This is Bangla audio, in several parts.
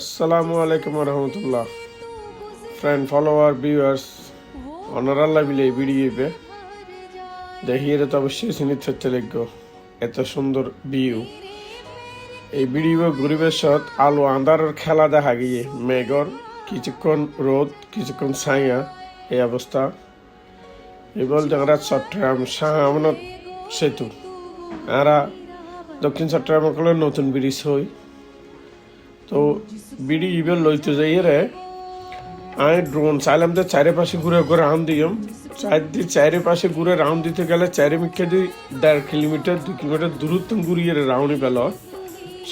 আসসালামু আলাইকুম রহমতুল্লাহ ফ্রেন্ড ফলোয়ার ভিউয়ার্স অনারাল্লাহ বিলে এই ভিডিও দেখি, এটা তো অবশ্যই লিখব এত সুন্দর ভিউ এই ভিডিও ঘুরিবের সত আলো আন্ধারের খেলা দেখা গিয়ে, মেঘর, কিছুক্ষণ রোদ, কিছুক্ষণ ছায়া, এই অবস্থা। এই বলতে আমরা চট্টগ্রাম শাহমানত সেতু। আমরা দক্ষিণ চট্টগ্রাম নতুন ব্রিজ হই। তো বিডি ইবেল লইতে যাই রে, আমি ড্রোন চাইলাম তো চারিপাশে ঘুরে ঘুরে রাউন্ড দিলাম চার দিয়ে চারিপাশে ঘুরে রাউন্ড দিতে গেলে চারি মিক্ষে দুই দেড় কিলোমিটার, দুই কিলোমিটার দূরত্ব ঘুরিয়ে রাউন্ডই পেল।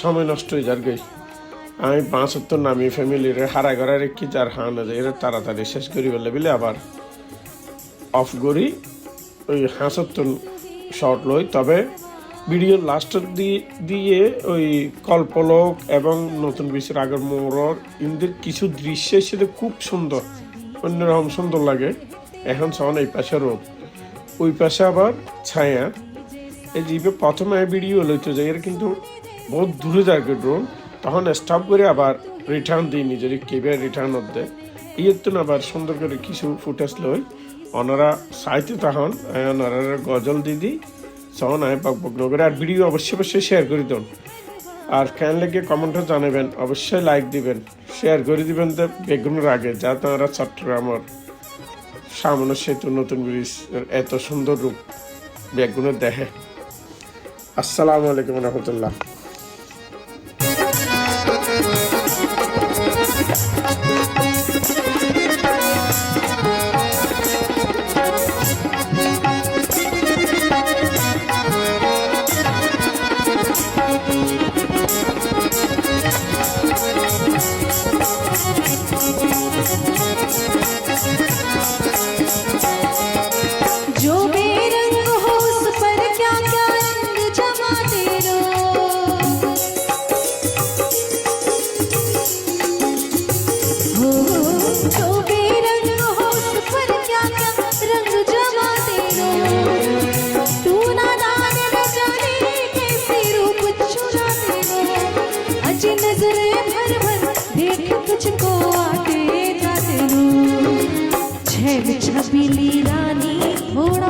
সময় নষ্ট হয়ে যার গই আমি পাঁচ তো নামি ফ্যামিলির হারা ঘরে রেখি যার হান আছে, এরা তাড়াতাড়ি শেষ করি বলে বলে আবার অফ করি। ওই হাঁসত্তর শর্ট লই, তবে ভিডিও লাস্টের দিয়ে দিয়ে ওই কল্পলোক এবং নতুন বিশ্বের আগের মোড়র ইন্দের কিছু দৃশ্যের সাথে খুব সুন্দর, অন্যরকম সুন্দর লাগে। এখন সন এই পাশে রোদ। ওই পাশে আবার ছায়া। এই জিপে প্রথমে ভিডিও লইতে যাই এর কিন্তু বহুত দূরে যায় ড্রোন তখন স্টপ করে আবার রিটার্ন দিই নিজের কেবে রিটার্ন দেয়। ইয়ের তো আবার সুন্দর করে কিছু ফুটেজ লই। ওনারা সাইতে তখন ওনারা গজল দিদি পাক পাক করে আর ভিডিও অবশ্যই অবশ্যই শেয়ার করে দেন আর কেন লেগে কমেন্টও জানাবেন। অবশ্যই লাইক দিবেন। শেয়ার করে দিবেন তো বেগুনের আগে যা তারা চট্টগ্রামের সামনে সেতু নতুন ব্রিজ এত সুন্দর রূপ বেগুনের দেখে। আসসালামু আলাইকুম রহমতুল্লাহ। बिली रानी थोड़ा